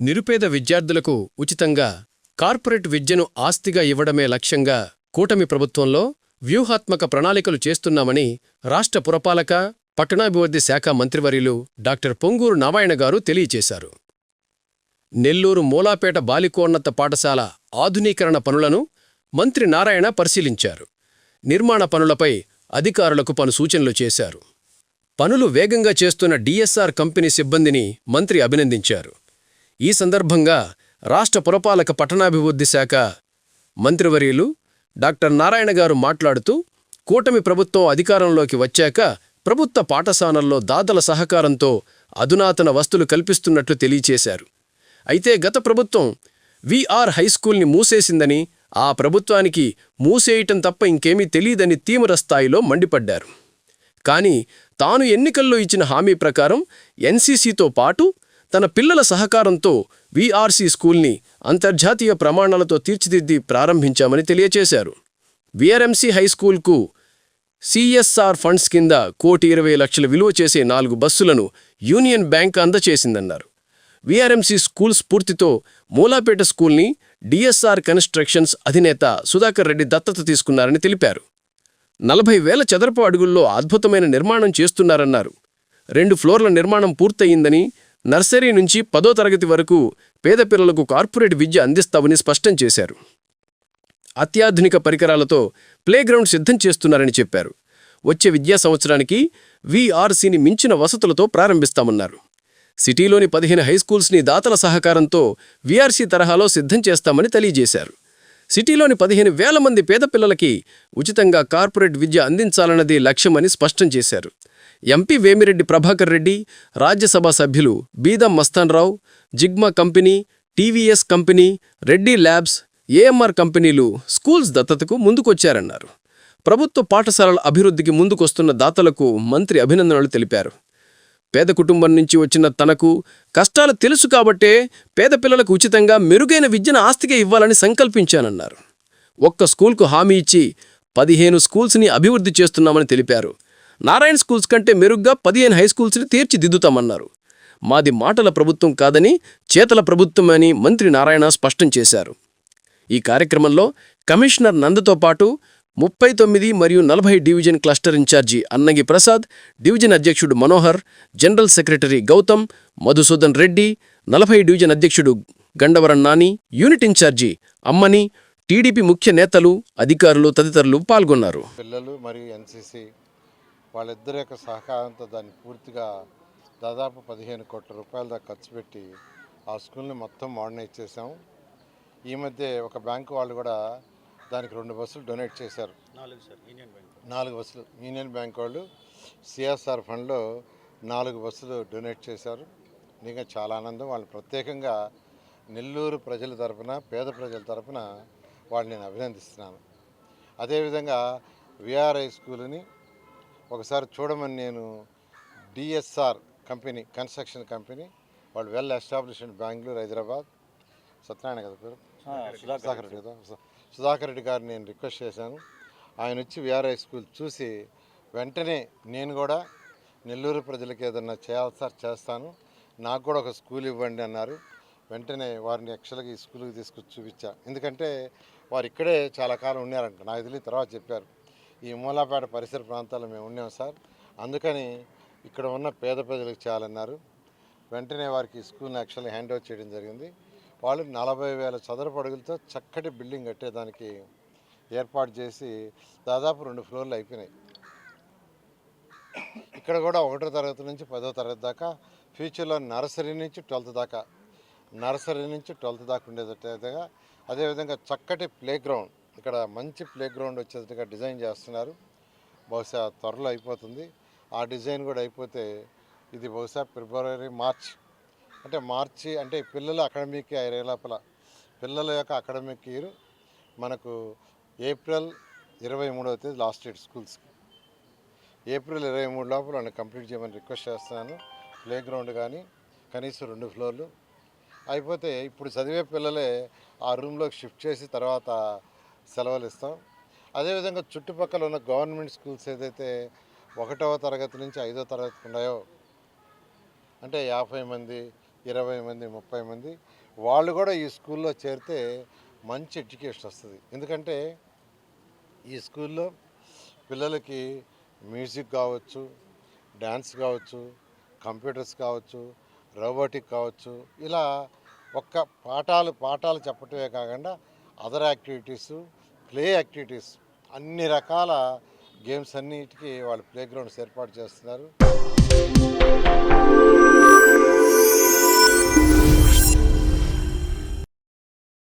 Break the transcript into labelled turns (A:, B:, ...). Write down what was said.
A: నిరుపేద విద్యార్థులకు ఉచితంగా కార్పొరేట్ విద్యను ఆస్తిగా ఇవ్వడమే లక్ష్యంగా కూటమి ప్రభుత్వంలో వ్యూహాత్మక ప్రణాళికలు చేస్తున్నామని రాష్ట్ర పురపాలక పట్టణాభివృద్ధి శాఖ మంత్రివర్యులు డాక్టర్ పొంగూరు నారాయణ గారు తెలియచేశారు నెల్లూరు మూలాపేట బాలికోన్నత పాఠశాల ఆధునీకరణ పనులను మంత్రి నారాయణ పరిశీలించారు. నిర్మాణ పనులపై అధికారులకు పలు సూచనలు చేశారు. పనులు వేగంగా చేస్తున్న డిఎస్ఆర్ కంపెనీ సిబ్బందిని మంత్రి అభినందించారు. ఈ సందర్భంగా రాష్ట్ర పురపాలక పట్టణాభివృద్ధి శాఖ మంత్రివర్యులు డాక్టర్ నారాయణ గారు మాట్లాడుతూ కూటమి ప్రభుత్వం అధికారంలోకి వచ్చాక ప్రభుత్వ పాఠశాలల్లో దాతల సహకారంతో అధునాతన వస్తులు కల్పిస్తున్నట్లు తెలియచేశారు. అయితే గత ప్రభుత్వం విఆర్ హైస్కూల్ని మూసేసిందని ఆ ప్రభుత్వానికి మూసేయటం తప్ప ఇంకేమీ తెలియదని తీవ్ర స్థాయిలో మండిపడ్డారు. కానీ తాను ఎన్నికల్లో ఇచ్చిన హామీ ప్రకారం ఎన్సీసీతో పాటు తన పిల్లల సహకారంతో వీఆర్సీ స్కూల్ని అంతర్జాతీయ ప్రమాణాలతో తీర్చిదిద్ది ప్రారంభించామని తెలియచేశారు. విఆర్ఎంసీ హైస్కూల్కు సిఎస్ఆర్ ఫండ్స్ కింద కోటి ఇరవై లక్షల విలువ చేసే నాలుగు బస్సులను యూనియన్ బ్యాంక్ అందచేసిందన్నారు. విఆర్ఎంసీ స్కూల్ స్ఫూర్తితో మూలాపేట స్కూల్ని డిఎస్ఆర్ కన్స్ట్రక్షన్స్ అధినేత సుధాకర్ రెడ్డి దత్తత తీసుకున్నారని తెలిపారు. నలభై వేల చదరపు అడుగుల్లో అద్భుతమైన నిర్మాణం చేస్తున్నారన్నారు. రెండు ఫ్లోర్ల నిర్మాణం పూర్తయిందని నర్సరీ నుంచి పదో తరగతి వరకు పేద పిల్లలకు కార్పొరేట్ విద్య అందిస్తామని స్పష్టం చేశారు. అత్యాధునిక పరికరాలతో ప్లేగ్రౌండ్ సిద్ధం చేస్తున్నారని చెప్పారు. వచ్చే విద్యా సంవత్సరానికి వీఆర్సీని మించిన వసతులతో ప్రారంభిస్తామన్నారు. సిటీలోని పదిహేను హైస్కూల్స్ని దాతల సహకారంతో వీఆర్సీ తరహాలో సిద్ధం చేస్తామని తెలియజేశారు. సిటీలోని పదిహేను వేల మంది పేద పిల్లలకి ఉచితంగా కార్పొరేట్ విద్య అందించాలన్నది లక్ష్యమని స్పష్టం చేశారు. MP Vemireddy Prabhakar Reddy Rajya Sabha Beeda Mastanrao Zigma company TVS company Reddy labs AMR కంపెనీలు స్కూల్స్ దత్తతకు ముందుకొచ్చారన్నారు. ప్రభుత్వ పాఠశాలల అభివృద్ధికి ముందుకొస్తున్న దాతలకు మంత్రి అభినందనలు తెలిపారు. పేద కుటుంబం నుంచి వచ్చిన తనకు కష్టాలు తెలుసు కాబట్టే పేద పిల్లలకు ఉచితంగా మెరుగైన విద్యను ఆస్తిగా ఇవ్వాలని సంకల్పించానన్నారు. ఒక్క స్కూల్కు హామీ ఇచ్చి పదిహేను స్కూల్స్ని అభివృద్ధి చేస్తున్నామని తెలిపారు. నారాయణ స్కూల్స్ కంటే మెరుగ్గా పదిహేను హై స్కూల్స్ని తీర్చిదిద్దుతామన్నారు. మాది మాటల ప్రభుత్వం కాదని చేతల ప్రభుత్వమని మంత్రి నారాయణ స్పష్టం చేశారు. ఈ కార్యక్రమంలో కమిషనర్ నందతో పాటు ముప్పై తొమ్మిది మరియు నలభై division cluster incharge Annagi Prasad division అధ్యక్షుడు మనోహర్ జనరల్ సెక్రటరీ గౌతమ్ మధుసూదన్ రెడ్డి నలభై డివిజన్ అధ్యక్షుడు గండవరం నాని యూనిట్ ఇన్ఛార్జి అమ్మని టీడీపీ ముఖ్య నేతలు అధికారులు తదితరులు పాల్గొన్నారు.
B: పిల్లలు మరియు ఎన్సీసీ వాళ్ళిద్దరి యొక్క సహకారంతో దాన్ని పూర్తిగా దాదాపు పదిహేను కోట్ల రూపాయల దాకా ఖర్చు పెట్టి ఆ స్కూల్ని మొత్తం మోడర్నైజ్ చేసాం ఈ మధ్య ఒక బ్యాంకు వాళ్ళు కూడా దానికి రెండు బస్సులు డొనేట్ చేశారు.
C: నాలుగు సార్ యూనియన్ బ్యాంక్.
B: నాలుగు బస్సులు. యూనియన్ బ్యాంక్ వాళ్ళు సిఎస్ఆర్ ఫండ్లో నాలుగు బస్సులు డొనేట్ చేశారు. ఇంకా చాలా ఆనందం. వాళ్ళు ప్రత్యేకంగా నెల్లూరు ప్రజల తరపున పేద ప్రజల తరపున వాళ్ళు నేను అభినందిస్తున్నాను. అదేవిధంగా విఆర్ఐ స్కూల్ని ఒకసారి చూడమని నేను డిఎస్ఆర్ కంపెనీ కన్స్ట్రక్షన్ కంపెనీ వాళ్ళు వెల్ ఎస్టాబ్లిష్డ్ బెంగళూరు హైదరాబాద్. సత్యనారాయణ కదా పేరు? సుధాకర్ రెడ్డి కదా? సుధాకర్ రెడ్డి గారిని నేను రిక్వెస్ట్ చేశాను. ఆయన వచ్చి విఆర్ఐ స్కూల్ చూసి వెంటనే నేను కూడా నెల్లూరు ప్రజలకు ఏదన్నా చేయాలి సార్ చేస్తాను. నాకు కూడా ఒక స్కూల్ ఇవ్వండి అన్నారు. వెంటనే వారిని యాక్చువల్గా ఈ స్కూల్కి తీసుకొచ్చి చూపించా. ఎందుకంటే వారు ఇక్కడే చాలా కాలం ఉన్నారంట. నాకు తెలియదు తర్వాత చెప్పారు. ఈ మూలాపేట పరిసర ప్రాంతాల్లో మేము ఉన్నాం సార్. అందుకని ఇక్కడ ఉన్న పేద ప్రజలకు చేయాలన్నారు. వెంటనే వారికి స్కూల్ స్కూల్ని యాక్చువల్లీ హ్యాండ్ ఓవర్ చేయడం జరిగింది. వాళ్ళు నలభై వేల చదరపు అడుగులతో చక్కటి బిల్డింగ్ కట్టేదానికి ఏర్పాటు చేసి దాదాపు రెండు ఫ్లోర్లు అయిపోయినాయి. ఇక్కడ కూడా ఒకటో తరగతి నుంచి పదో తరగతి దాకా ఫ్యూచర్లో నర్సరీ నుంచి ట్వెల్త్ దాకా నర్సరీ నుంచి ట్వెల్త్ దాకా ఉండేటట్టుగా అదేవిధంగా చక్కటి ప్లే గ్రౌండ్ ఇక్కడ మంచి ప్లే గ్రౌండ్ డిజైన్ చేస్తున్నారు. బహుశా త్వరలో అయిపోతుంది. ఆ డిజైన్ కూడా అయిపోతే ఇది బహుశా ఫిబ్రవరి మార్చ్. అంటే మార్చి అంటే పిల్లల అకాడమిక్ ఇయర్ లోపల? పిల్లల యొక్క అకాడమిక్ ఇయర్ మనకు ఏప్రిల్ ఇరవై మూడవ తేదీ లాస్ట్ డేట్ స్కూల్స్కి. ఏప్రిల్ ఇరవై మూడు లోపల నన్ను కంప్లీట్ చేయమని రిక్వెస్ట్ చేస్తున్నాను. ప్లే గ్రౌండ్ కానీ కనీసం రెండు ఫ్లోర్లు. అయిపోతే ఇప్పుడు చదివే పిల్లలే ఆ రూమ్లోకి షిఫ్ట్ చేసి తర్వాత సెలవులు ఇస్తాం. అదేవిధంగా చుట్టుపక్కల ఉన్న గవర్నమెంట్ స్కూల్స్ ఏదైతే ఒకటవ తరగతి నుంచి ఐదో తరగతి ఉన్నాయో అంటే యాభై మంది ఇరవై మంది ముప్పై మంది వాళ్ళు కూడా ఈ స్కూల్లో చేరితే మంచి ఎడ్యుకేషన్ వస్తుంది. ఎందుకంటే ఈ స్కూల్లో పిల్లలకి మ్యూజిక్ కావచ్చు డ్యాన్స్ కావచ్చు కంప్యూటర్స్ కావచ్చు రోబోటిక్ కావచ్చు ఇలా ఒక్క పాఠాలు పాఠాలు చెప్పటమే కాకుండా అదర్ యాక్టివిటీస్ ప్లే యాక్టివిటీస్ అన్ని రకాల గేమ్స్ అన్నిటికీ వాళ్ళు ప్లే గ్రౌండ్స్ ఏర్పాటు చేస్తున్నారు.